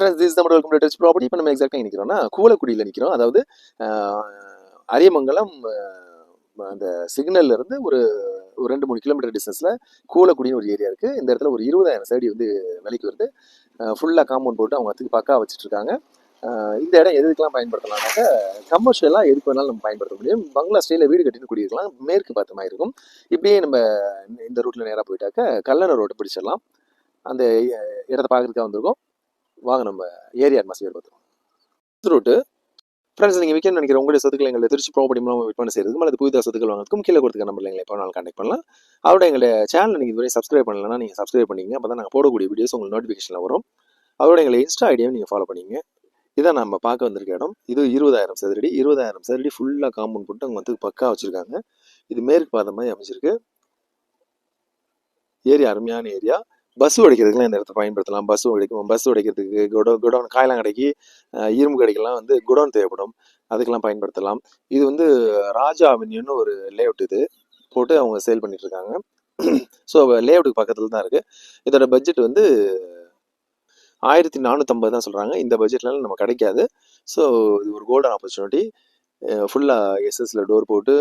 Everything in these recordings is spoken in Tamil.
திஸ் நம்ம வெல்கம் டு டச் ப்ராப்பர்ட்டி இப்போ நம்ம எக்ஸாக்டாக நிற்கிறோம்னா கூலக்குடியில் நிற்கிறோம் அதாவது அரியமங்கலம் அந்த சிக்னல்ல இருந்து ஒரு ஒரு ரெண்டு மூணு கிலோமீட்டர் டிஸ்டன்ஸில் கூலக்குடின்னு ஒரு ஏரியா இருக்குது இந்த இடத்துல ஒரு இருபதாயிரம் சைடு வந்து விலைக்கு வருது. ஃபுல்லாக காம்பவுண்ட் போட்டு அவங்க அதுக்கு பக்கா வச்சுட்ருக்காங்க இந்த இடம் எதுக்கெல்லாம் பயன்படுத்தலாம்னாக்க கமர்ஷியலாக எதுக்கு வேணாலும் நம்ம பயன்படுத்த முடியும். பங்களா ஸ்டைலில் வீடு கட்டின்னு குடியிருக்கலாம். மேற்கு பார்த்த மாதிரி இருக்கும். இப்படியே நம்ம இந்த ரூட்டில் நேராக போயிட்டாக்க கல்லணை ரோட்டை பிடிச்சிடலாம். அந்த இடத்த பார்க்குறதுக்காக வந்திருக்கோம். வாங்க நம்ம ஏரியா அட்மாஸ்பியர் பார்த்துருவோம் ரூட்டு ஃப்ரெண்ட்ஸ் நீங்கள் விற்க நினைக்கிற உங்களுடைய சொத்துக்கள் எங்களை திருச்சி ப்ராப்பர்ட்டி மூலமாக விற்பனை செய்யறதுக்கும் அல்லது புதிதாக சொத்துக்கள் வாங்குறதுக்கும் கீழே கொடுத்துக்க நம்பர் எங்களை எப்போ நாள் கான்டாக்ட் பண்ணலாம். அவரோட எங்களை சேனல் நீங்கள் இதுவரை சப்ஸ்கிரைப் பண்ணலன்னா நீங்கள் சப்ஸ்கிரைப் பண்ணிங்க அப்போ தான் நாங்கள் போடக்கூடிய வீடியோஸ் உங்களுக்கு நோட்டிஃபிகேஷனில் வரும். அவரோட எங்களை இன்ஸ்டா ஐடியாவும் நீங்கள் ஃபாலோ பண்ணிங்க இதான் நம்ம பார்க்க வந்திருக்க இடம். இது இருபதாயிரம் சதுரடி. இருபதாயிரம் சதுரடி ஃபுல்லாக காம்பவுண்ட் போட்டு அவங்க வந்து பக்கா வச்சுருக்காங்க. இது மேற்கு பார்த்த மாதிரி அமைச்சிருக்கு ஏரியா அருமையான ஏரியா. பஸ் உடைக்கிறதுக்குலாம் இந்த இடத்த பயன்படுத்தலாம். பஸ் உடைக்கும் பஸ் உடைக்கிறதுக்கு குடோ குடோன் காயலாம் கடைக்கு இரும்பு கடைக்கெல்லாம் வந்து குடோன் தேவைப்படும். அதுக்கெல்லாம் பயன்படுத்தலாம். இது வந்து ராஜா அவென்யூன்னு ஒரு லேஅவுட் இது. போட்டு அவங்க சேல் பண்ணிட்டு இருக்காங்க ஸோ லேஅவுட்டுக்கு பக்கத்தில் தான் இருக்குது இதோட பட்ஜெட் வந்து ஆயிரத்தி நானூற்றம்பது தான் சொல்கிறாங்க இந்த பட்ஜெட்லாம் நம்ம கிடைக்காது. ஸோ இது ஒரு கோல்டன் ஆப்பர்ச்சுனிட்டி ஃபுல்லாக எஸ்எஸ்ல டோர் போட்டு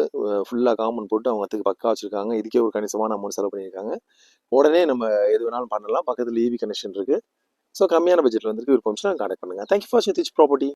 ஃபுல்லாக காமன் போட்டு அவங்க அதுக்கு பக்கா வச்சுருக்காங்க. இதுக்கே ஒரு கணிசமான அமௌண்ட் செலவு பண்ணியிருக்காங்க. உடனே நம்ம எது வேணாலும் பண்ணலாம். பக்கத்தில் ஈவி கனெக்ஷன் இருக்குது ஸோ கம்மியான பட்ஜெட்டில் வந்துருக்கு. விருப்பம்னா கான்டாக்ட் பண்ணுங்கள் thank you for Satish property